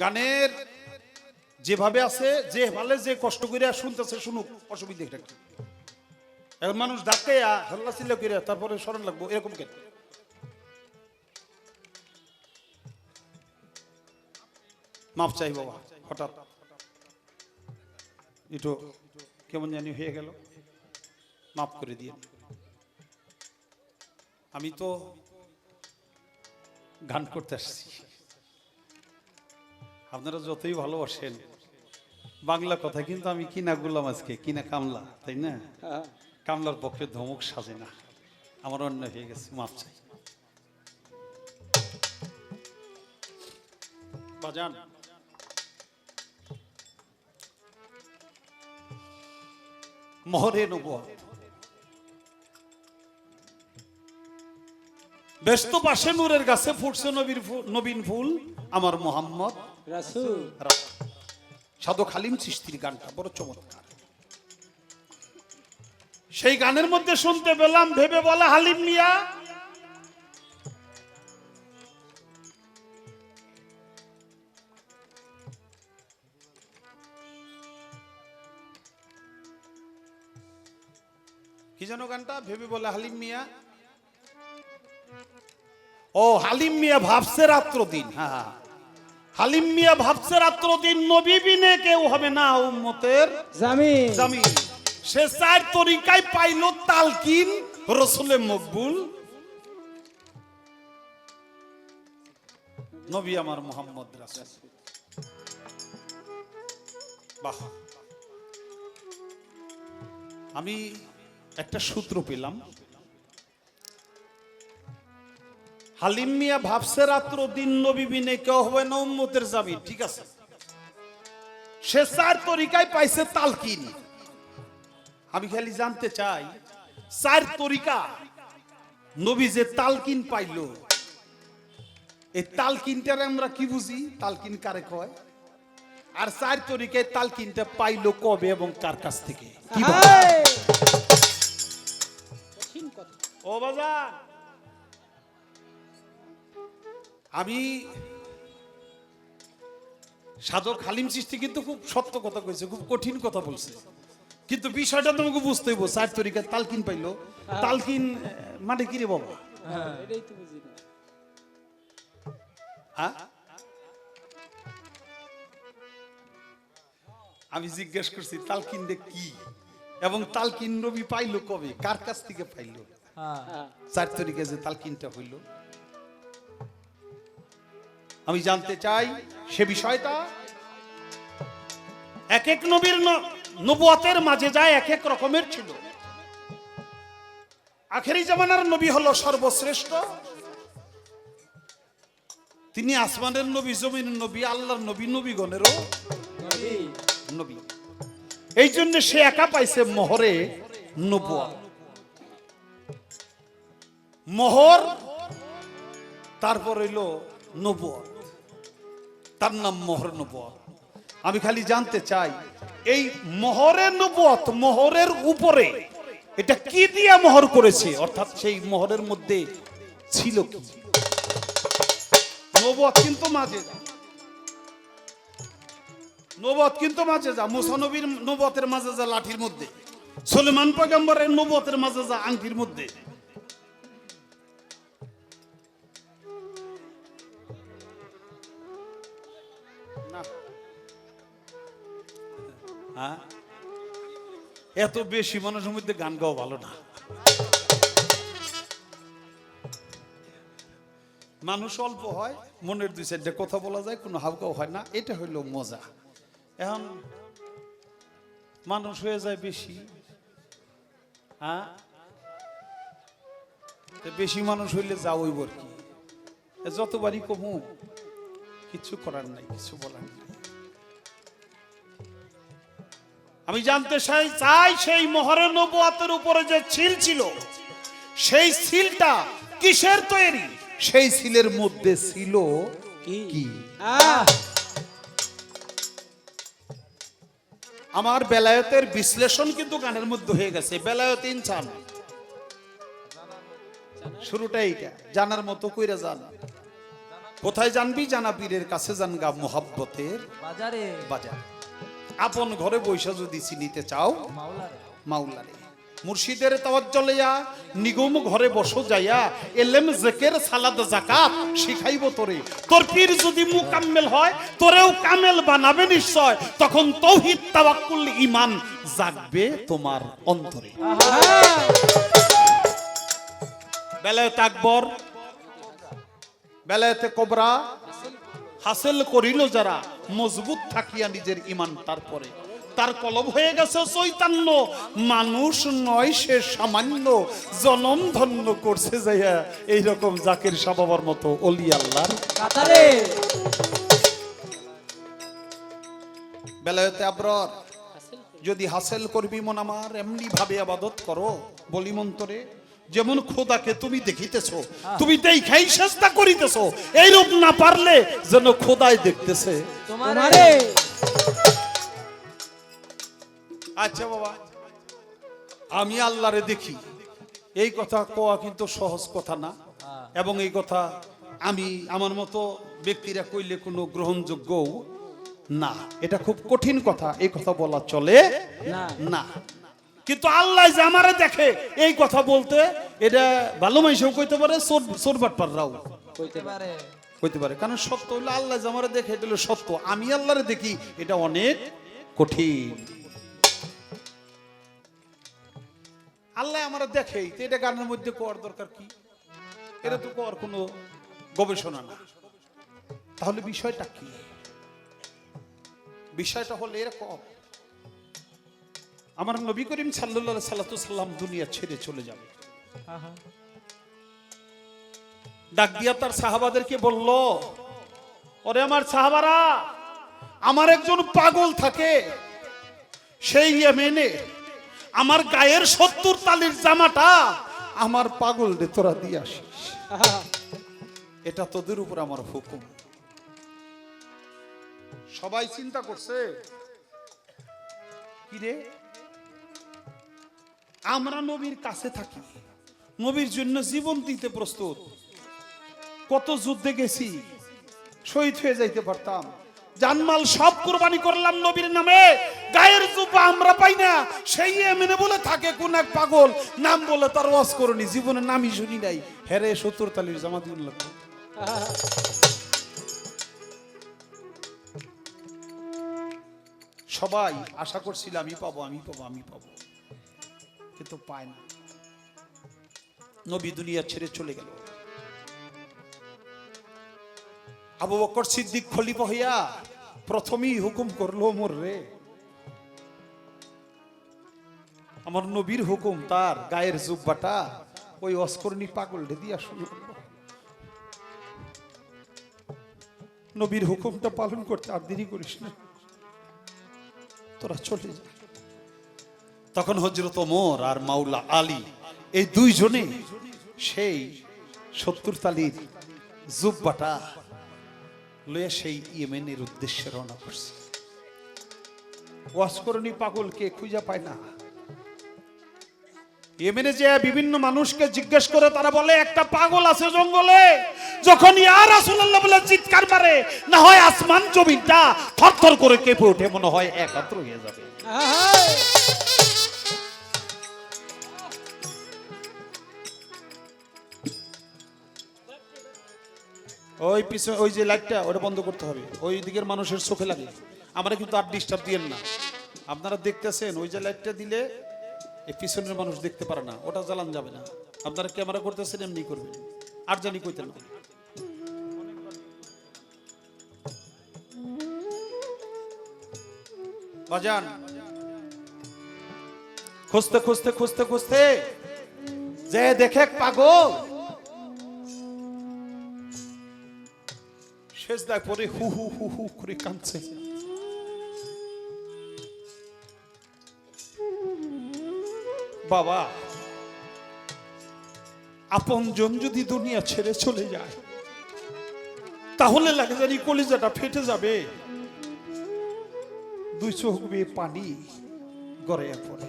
গানের যেভাবে আছে, যে ভালে যে কষ্ট করে শুনতেছে শুনুক, অসুবিধা এটা এখন মানুষ ডাকে হল্লা চিল্লা করে তারপরে স্মরণ লাগবো, এরকম কেন? মাপ চাই বাবা, হঠাৎ। একটু কেমন জানি হয়ে গেল। মাফ করে দিয়ে আমি তো গান করতে আসছি। আপনারা যতই ভালোবাসেন বাংলা কথা কিন্তু আমি কিনা গুলাম আজকে কিনা কামলা তাই না? কামলার পক্ষে ধমক সাজে না। আমার অন্য হয়ে গেছে মাপ চাই। বাজান। মোহরে নবুয়া ব্যস্ত পাশে নূরের গাছে ফুটছে নবীর নবীন ফুল আমার মোহাম্মদ রাসূল। রা- সাধক হালিম চিস্তির গানটা বড় চমৎকার। সেই গানের মধ্যে শুনতে পেলাম ভেবে বলা হালিম মিয়া। কি যেন গানটা? ভেবে বলে হালিম মিয়া। ও হালিম মিয়া ভাবছে রাত্র দিন হ্যাঁ হালিম মিয়া ভাবছে রাত্র দিন নবী বিনে কেউ হবে না উম্মতের জামিন। জামিন। সে চার তরিকায় পাইল তালকিন রসুলে মকবুল। নবী আমার মোহাম্মদ রাসূল। বাহ। আমি একটা সূত্র পেলাম। হালিম মিয়া ভাবছে রাত্র দিন নবী বিনে কেউ হবে না উম্মতের জামিন ঠিক আছে? সে চার তরিকায় পাইছে তালকিন। আমি খালি জানতে চাই চার তরিকা নবী যে তালকিন পাইল এই তালকিনটার আমরা কি বুঝি? তালকিন কারে কয়? আর চার তরিকায় তালকিনটা পাইলো কবে এবং কার কাছ থেকে? কি? হায়! ও বাজার আমি সাধক হালিম সৃষ্টি কিন্তু খুব সত্য কথা কইছে খুব কঠিন কথা বলছে। কিন্তু বিষয়টা তোমাকে বুঝতে হইব চার তরিকা তালকিন পাইলো। তালকিন মানে কি রে বাবা? হ্যাঁ হ্যাঁ? আমি জিজ্ঞেস করছি তালকিন দে কি? এবং তালকিন রবি পাইলো কবে? কার কাছ থেকে পাইলো? হ্যাঁ। চার তারিখে যে তালকিনটা হইল। আমি জানতে চাই সে বিষয়টা। এক এক নবীর নবুয়তের মাঝে যায় এক এক রকমের ছিল। আখেরি জামানার নবী হলো সর্বশ্রেষ্ঠ। তিনি আসমানের নবী, জমিনের নবী, আল্লাহর নবী, নবীগণেরও নবী নবী। এই জন্য সে একা পাইছে মোহরে নবুয়া। মোহর, তারপর হইল নবুয়া। তার নাম মোহর নবুয়া আমি খালি জানতে চাই, এই মোহরে নবুয়ত মোহরের উপরে এটা কি দিয়া মোহর করেছে? অর্থাৎ সেই মোহরের মধ্যে ছিল কি? নবুয়ত কিন্তু মাঝে নবত কিন্তু মাঝে যা মুসা নবীর নবতের মাঝে যা লাঠির মধ্যে। সুলেমান পয়গম্বরের নবতের মাঝে যা আংটির মধ্যে। হ্যাঁ? এত বেশি মানুষের মধ্যে গান গাওয়া ভালো না। মানুষ অল্প হয়, মনের দুই সাইডে কথা বলা যায়, কোনো হাউকাও হয় না, এটা হইল মজা। এখন মানুষ হয়ে যায় বেশি হ্যাঁ? বেশি মানুষ হইলে যা ওই আর কি। যতবারই কমু কিছু করার নাই কিছু বলার নাই। আমি জানতে চাই চাই সেই মহরে নবুয়াতের উপরে যে ছিল ছিল সেই সিলটা কিসের তৈরি? সেই সিলের মধ্যে ছিল কি? কি? আহ! আমার বেলায়তের বিশ্লেষণ কিন্তু গানের মধ্যে হয়ে গেছে বেলায়ত ইনসান শুরুটা এইটা জানার মতো কইরা জান কোথায় জানবি? জানা পীরের কাছে জানগা মোহাব্বতের বাজারে। বাজার। আপন ঘরে বৈশা যদি চিনিতে চাও মাওলারে। মুর্শিদের তাওয়াজ্জলিয়া নিগম ঘরে বসো যাইয়া এলেম জেকের সালাদ জাকাত শিখাইব তোরে। তোর পীর যদি মুকাম্মেল হয় তোরেও কামেল বানাবে নিশ্চয়। তখন তৌহিদ তাওয়াক্কুল ঈমান জাগবে তোমার অন্তরে। বেলায়েত আকবর বেলায়েতে কোবরা। হাসিল করিল যারা মজবুত থাকিয়া নিজের ইমান তারপরে তার কলব হয়ে গেছে চৈতান্য মানুষ নয় সে সামান্য জনম ধন্য করছে যাইয়া এইরকম জাকির সাবাবার মতো অলি আল্লাহর। কাতারে। বেলায়েতে আবরর যদি হাসিল করবি মন আমার এমনি ভাবে আবাদত করো বলি মন্তরে যেমন খোদাকে তুমি দেখিতেছো তুমি দেখাই চেষ্টা করিতেছো এইরূপ না পারলে যেন খোদাই দেখতেছে। তোমারে। আচ্ছা বাবা আমি আল্লাহরে দেখি। এই কথা কোয়া কিন্তু সহজ কথা না। এবং এই কথা আমি আমার মতো ব্যক্তিরা কইলে কোনো গ্রহণযোগ্য না। এটা খুব কঠিন কথা এই কথা বলা চলে না। কিন্তু আল্লাহ যে আমারে দেখে এই কথা বলতে এটা ভালো মানুষও কইতে পারে চোর চোর বাটপাররাও কইতে পারে। হইতে পারে কারণ সত্য হইল আল্লাহ যে আমারে দেখে এটা হলো সত্য। আমি আল্লাহরে দেখি এটা অনেক কঠিন। আল্লাহ আমার দেখেই তো এটা গানের মধ্যে কোয়ার দরকার কি? এটা তো কোয়ার কোনো গবেষণা না। তাহলে বিষয়টা কি? বিষয়টা হলো এরকম আমার নবী করিম সাল্লাতু সাল্লাম দুনিয়া ছেড়ে চলে যাবে। ডাক দিয়া তার সাহাবাদেরকে বলল ওরে আমার সাহাবারা আমার একজন পাগল থাকে। সেই ইয়েমেনে আমার গায়ের সত্তর তালির জামাটা আমার পাগল রে তোরা দিয়ে আসিস। এটা তোদের উপর আমার হুকুম। সবাই চিন্তা করছে কি রে আমরা নবীর কাছে থাকি। নবীর জন্য জীবন দিতে প্রস্তুত। কত যুদ্ধে গেছি, শহীদ হয়ে যাইতে পারতাম। জানমাল সব কোরবানি করলাম নবীর নামে। গায়ের জুপা আমরা পাই না। সেই এমনি বলে থাকে, কোন এক পাগল নাম বলে তার ওয়াজ করনি। জীবনে নামই শুনি নাই। হেরে সত্তর তালির জামা দিন লাগবে। সবাই আশা করছিল আমি পাবো আমি পাবো আমি পাবো। কিন্তু পায় না। নবী দুনিয়া ছেড়ে চলে গেল। আবু বকর সিদ্দিক খলিফা হইয়া প্রথমেই হুকুম করল মোর রে, আমার নবীর হুকুম তার গায়ের জুব্বাটা ওই অস্করণী পাগল দিয়া শুরু করল নবীর হুকুমটা পালন করতে আর দেরি করিস না। তোরা চলে যা। তখন হজরত ওমর আর মাওলা আলী, এই দুইজনে সেই সত্তর তালির জুব্বাটা লয়ে সেই ইয়েমেনের উদ্দেশ্যে রওনা করছে। ওয়াসকরণী পাগলকে খুঁজে পায় না। ইয়েমেনে যে বিভিন্ন মানুষকে জিজ্ঞেস করে তারা বলে, একটা পাগল আছে জঙ্গলে, যখন ইয়া রাসূলুল্লাহ বলে চিৎকার মারে, না হয় আসমান জমিনটা থরথর করে কেঁপে ওঠে, মনে হয় একাত্র হয়ে যাবে। ওই পিছনে, ওই যে লাইটটা ওটা বন্ধ করতে হবে। ওই দিকের মানুষের চোখে লাগে আমরা কিন্তু আর ডিস্টার্ব দিয়েন না। আপনারা দেখতেছেন, ওই যে লাইটটা দিলে এই পিছনের মানুষ দেখতে পারে না। ওটা জ্বালান যাবে না। আপনারা ক্যামেরা করতেছেন, এমনি করবেন। আর জানি কইতেন না বাজান। খুঁজতে খুঁজতে খুঁজতে খুঁজতে। যে দেখে পাগল। শেষ দায় পরে হু হু হু হু করে কাঁদছে বাবা, আপন জন যদি দুনিয়া ছেড়ে চলে যায়, তাহলে লাগে জানি কলিজাটা ফেটে যাবে। দুই চোখ পানি গড়াইয়া পড়ে।